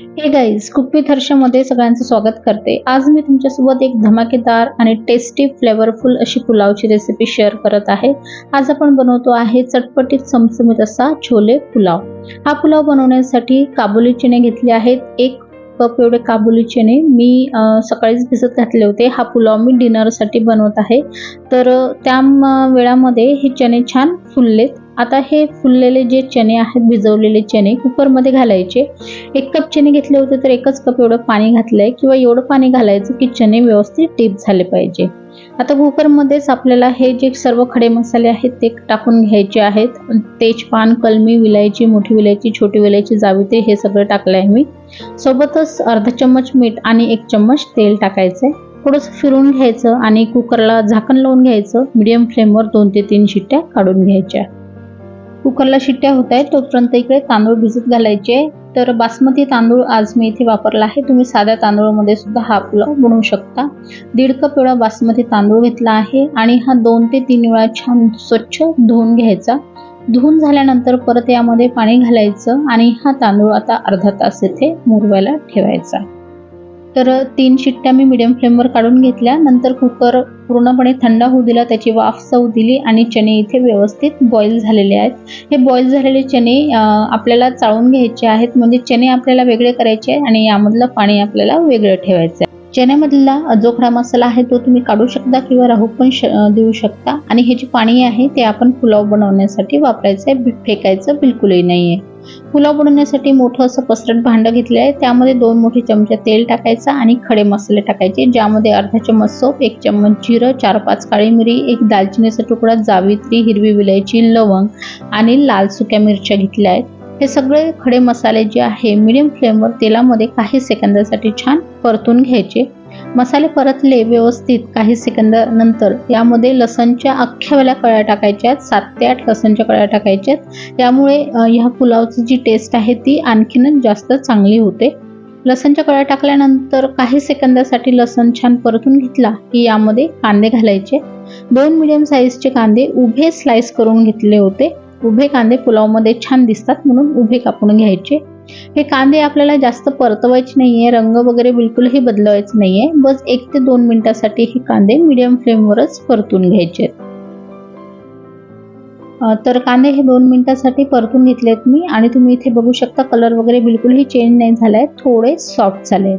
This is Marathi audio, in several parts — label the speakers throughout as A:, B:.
A: हे गाईज कुक विथ हर्षमध्ये सगळ्यांचं स्वागत करते. आज मी तुमच्यासोबत एक धमाकेदार आणि टेस्टी फ्लेवरफुल अशी पुलावची रेसिपी शेअर करत आहे. आज आपण बनवतो आहे चटपटीत चमचमीत असा छोले पुलाव. हा पुलाव बनवण्यासाठी काबुली चणे घेतले आहेत. एक कप एवढे काबुली चणे मी सकाळीच भिजत घातले होते. हा पुलाव मी डिनरसाठी बनवत आहे. तर त्या वेळामध्ये हे चणे छान फुललेत. आता हे फुललेले जे चणे आहेत भिजवलेले चणे कुकरमध्ये घालायचे. एक कप चणे घेतले होते तर एकच कप एवढं पाणी घातलंय किंवा एवढं पाणी घालायचं की चणे व्यवस्थित टिप झाले पाहिजे. आता कुकरमध्येच आपल्याला हे जे सर्व खडे मसाले आहेत ते टाकून घ्यायचे आहेत. तेजपान कलमी विलायची मोठी विलायची छोटी विलायची जावित्री हे सगळं टाकलं आहे मी. सोबतच अर्धा चम्मच मीठ आणि एक चम्मच तेल टाकायचं आहे थोडंसं फिरून घ्यायचं आणि कुकरला झाकण लावून घ्यायचं. मिडियम फ्लेमवर दोन ते तीन शिट्ट्या काढून घ्यायच्या. कुकरला शिट्ट्या होत आहेत तोपर्यंत इकडे तांदूळ भिजत घालायचे. तर बासमती तांदूळ आज मी इथे वापरला आहे. तुम्ही साध्या तांदूळामध्ये सुद्धा हा पुलाव बनवू शकता. दीड कप एवढा बासमती तांदूळ घेतला आहे आणि हा दोन ते तीन वेळा छान स्वच्छ धुवून घ्यायचा. धुवून झाल्यानंतर परत यामध्ये पाणी घालायचं आणि हा तांदूळ आता अर्धा तास इथे मुरवायला ठेवायचा. तर तीन शिट्ट्या मी मिडियम फ्लेमवर काढून घेतल्या. नंतर कुकर पूर्णपणे थंड होऊ दिला त्याची वाफ चव दिली आणि चणे इथे व्यवस्थित बॉईल झालेले आहेत. हे बॉईल झालेले चणे आपल्याला चाळून घ्यायचे आहेत. म्हणजे चणे आपल्याला वेगळे करायचे आहे आणि यामधलं पाणी आपल्याला वेगळं ठेवायचं आहे. चण्यामधला जो खडा मसाला आहे तो तुम्ही काढू शकता किंवा राहू पण देऊ शकता. आणि हे जे पाणी आहे ते आपण पुलाव बनवण्यासाठी वापरायचं आहे. फेकायचं बिलकुलही नाही आहे पुलाव बनवण्यासाठी मोठं असं पसरट भांडं घेतलं आहे त्यामध्ये दोन मोठे चमचे तेल टाकायचं आणि खडे मसाले टाकायचे ज्यामध्ये अर्धा चम्मच सोप एक चम्मच जिरं चार पाच काळी मिरी एक दालचिनीचा तुकडा जावित्री हिरवी विलायची लवंग आणि लाल सुक्या मिरच्या घेतल्या आहेत. हे सगळे खडे मसाले जे आहे मिडियम फ्लेमवर तेलामध्ये काही सेकंदासाठी छान परतून घ्यायचे. मसाले परतले व्यवस्थित काही सेकंदानंतर यामध्ये लसणच्या अख्ख्यावाल्या कळ्या टाकायच्यात सात ते आठ लसणच्या कळ्या टाकायच्या आहेत त्यामुळे ह्या पुलावची जी टेस्ट आहे ती आणखीनच जास्त चांगली होते. लसणच्या कळ्या टाकल्यानंतर काही सेकंदासाठी लसण छान परतून घेतला की यामध्ये कांदे घालायचे. दोन मिडियम साईजचे कांदे उभे स्लाइस करून घेतले होते. उभे कांदे पुलावमध्ये छान दिसतात म्हणून उभे कापून घ्यायचे. हे कांदे आपल्याला जास्त परतवायचे नाहीये रंग वगैरे बिलकुलही बदलवायचे नाहीये बस एक ते दोन मिनिटासाठी हे कांदे मीडियम फ्लेमवरच परतून घ्यायचे आहेत. तर कांदे हे दोन मिनिटासाठी परतून घेतलेत मी आणि तुम्ही इथे बघू शकता कलर वगैरे बिलकुलही चेंज नाही झालाय. थोडे सॉफ्ट झाले.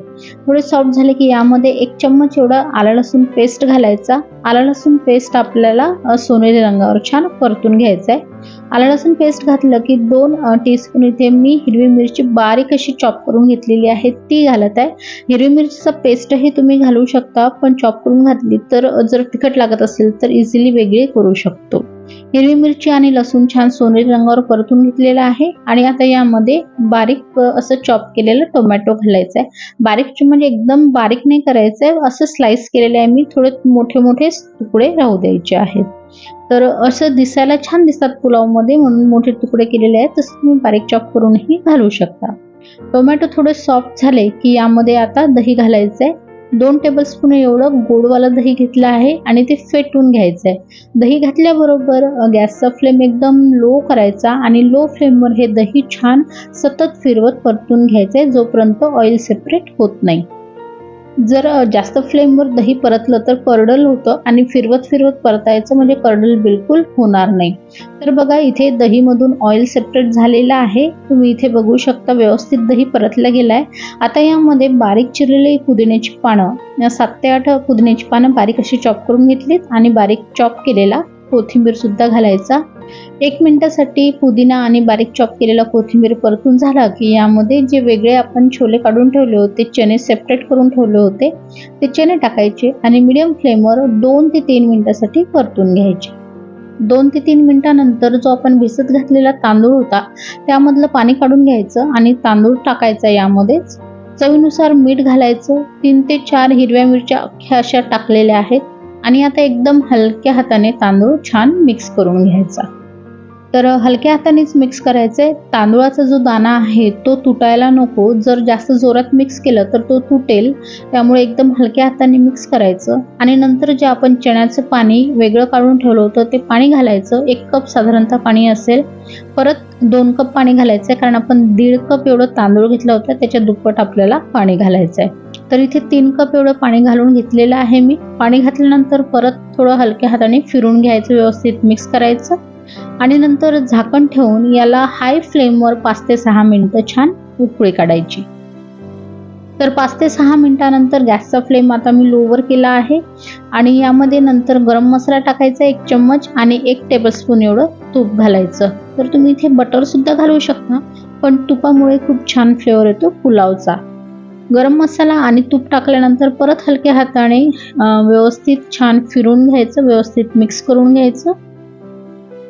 A: थोडे सॉफ्ट झाले की यामध्ये एक चम्मच एवढा आला लसूण पेस्ट घालायचा. आला लसूण पेस्ट आपल्याला सोनेरी रंगावर छान परतून घ्यायचा आहे आला लसूण पेस्ट घातलं की दोन टीस्पून इथे मी हिरवी मिरची बारीक अशी चॉप करून घेतलेली आहे. ती घालत आहे. हिरवी मिरचीचा पेस्टही तुम्ही घालू शकता पण चॉप करून घातली तर जर तिखट लागत असेल तर इझिली वेगळी करू शकतो. हिरवी मिरची आणि लसूण छान सोनेरी रंगावर परतून घेतलेला आहे. आणि आता यामध्ये बारीक असं चॉप केलेलं टोमॅटो घालायचं आहे. बारीक म्हणजे एकदम बारीक नाही करायचं आहे. असं स्लाइस केलेलं आहे मी. थोडे मोठे मोठे तुकडे राहू द्यायचे आहेत. तर असं दिसायला छान दिसतात पुलावमध्ये. म्हणून मोठे तुकडे केलेले आहेत. तसं तुम्ही बारीक चॉप करूनही घालू शकता. टोमॅटो थोडे सॉफ्ट झाले की यामध्ये आता दही घालायचं आहे. दोन टेबलस्पून एवढं गोडवालं दही घेतलं आहे आणि ते फेटून घ्यायचं आहे दही घातल्याबरोबर गॅसचा फ्लेम एकदम लो करायचा आणि लो फ्लेमवर हे दही छान सतत फिरवत परतून घ्यायचं आहे जोपर्यंत ऑइल सेपरेट होत नाही. जर जास्त फ्लेमवर दही परतलं तर कर्डल होतं आणि फिरवत फिरवत परतायचं म्हणजे कर्डल बिलकुल होणार नाही. तर बघा इथे दहीमधून ऑइल सेपरेट झालेला आहे. तुम्ही इथे बघू शकता व्यवस्थित दही परतलं गेलाय. आहे आता यामध्ये बारीक चिरलेली पुदिन्याची पानं सात ते आठ पुदिन्याची पानं बारीक अशी चॉप करून घेतलीत आणि बारीक चॉप केलेला कोथिंबीर सुद्धा घालायचा. एक मिनिटासाठी पुदिना आणि बारीक चॉप केलेला कोथिंबीर परतून झाला की यामध्ये जे वेगळे आपण छोले काढून ठेवले होते चणे सेपरेट करून ठेवले होते ते चणे टाकायचे आणि मिडियम फ्लेमवर दोन ते तीन मिनिटासाठी परतून घ्यायचे. दोन ते तीन मिनिटानंतर जो आपण भिजत घातलेला तांदूळ होता त्यामधलं पाणी काढून घ्यायचं आणि तांदूळ टाकायचा यामध्येच चवीनुसार मीठ घालायचं. तीन ते चार हिरव्या मिरच्या अख्ख्या अशा टाकलेल्या आहेत. आणि आता एकदम हलक्या हाताने तांदूळ छान मिक्स करून घ्यायचा. तर हलक्या हातानेच मिक्स करायचं आहे तांदूळाचा जो दाणा आहे तो तुटायला नको. जर जास्त जोरात मिक्स केलं तर तो तुटेल. त्यामुळे एकदम हलक्या हाताने मिक्स करायचं. आणि नंतर जे आपण चण्याचं पाणी वेगळं काढून ठेवलं होतं ते पाणी घालायचं. एक कप साधारणतः पाणी असेल. परत दोन कप पाणी घालायचं आहे कारण आपण दीड कप एवढं तांदूळ घेतलं होतं त्याच्या दुप्पट आपल्याला पाणी घालायचं आहे तर इथे तीन कप एवढं पाणी घालून घेतलेलं आहे मी. पाणी घातल्यानंतर परत थोडं हलक्या हाताने फिरून घ्यायचं व्यवस्थित मिक्स करायचं. आणि नंतर झाकण ठेवून याला हाय फ्लेमवर पाच ते सहा मिनटं छान उकळी काढायची. तर पाच ते सहा मिनिटानंतर गॅसचा फ्लेम आता मी लोवर केला आहे. आणि यामध्ये नंतर गरम मसाला टाकायचा एक चम्मच आणि एक टेबलस्पून एवढं तूप घालायचं. तर तुम्ही इथे बटरसुद्धा घालू शकता पण तुपामुळे खूप छान फ्लेवर येतो पुलावचा. गरम मसाला आणि तूप टाकल्यानंतर परत हलक्या हाताने व्यवस्थित छान फिरून घ्यायचं व्यवस्थित मिक्स करून घ्यायचं.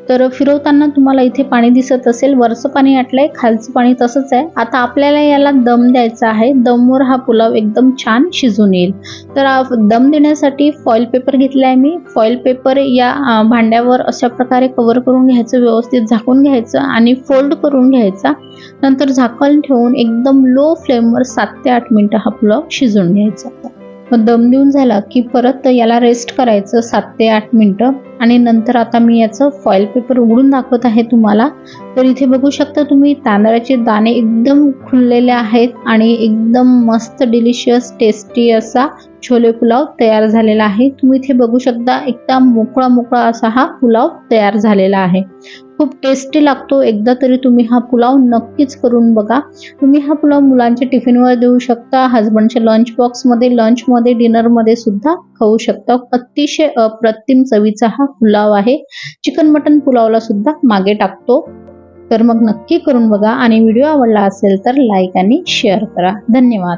A: तर फिरवताना तुम्हाला इथे पाणी दिसत असेल. वरचं पाणी आटलंय खालचं पाणी तसंच आहे. आता आपल्याला याला दम द्यायचा आहे. दमवर हा पुलाव एकदम छान शिजून येईल. तर दम देण्यासाठी फॉईल पेपर घेतला आहे मी. फॉईल पेपर या भांड्यावर अशा प्रकारे कव्हर करून घ्यायचं व्यवस्थित झाकून घ्यायचं आणि फोल्ड करून घ्यायचा. नंतर झाकण ठेवून एकदम लो फ्लेमवर सात ते आठ मिनटं हा पुलाव शिजून घ्यायचा. मग दम देऊन झाला की परत याला रेस्ट करायचं सात ते आठ मिनटं. आणि नंतर आता मी याचं फॉईल पेपर उघडून दाखवत आहे तुम्हाला. तर इथे बघू शकता तुम्ही तांदळाचे दाणे एकदम खुललेले आहेत आणि एकदम मस्त डिलिशियस टेस्टी असा छोले पुलाव तयार झालेला आहे. तुम्ही इथे बघू शकता एकदम मोकळा मोकळा असा हा पुलाव तयार झालेला आहे. खूप टेस्टी लागतो. एकदा तरी तुम्ही हा पुलाव नक्कीच करून बघा. तुम्ही हा पुलाव मुलांच्या टिफिनवर देऊ शकता हजबंडच्या लंच बॉक्समध्ये लंचमध्ये डिनरमध्ये सुद्धा खाऊ शकता. अतिशय अप्रतिम चवीचा हा पुलाव आहे. चिकन मटन पुलावला सुद्धा मागे टाकतो. तर मग नक्की करून बघा. आणि व्हिडिओ आवडला असेल तर लाईक आणि शेअर करा. धन्यवाद.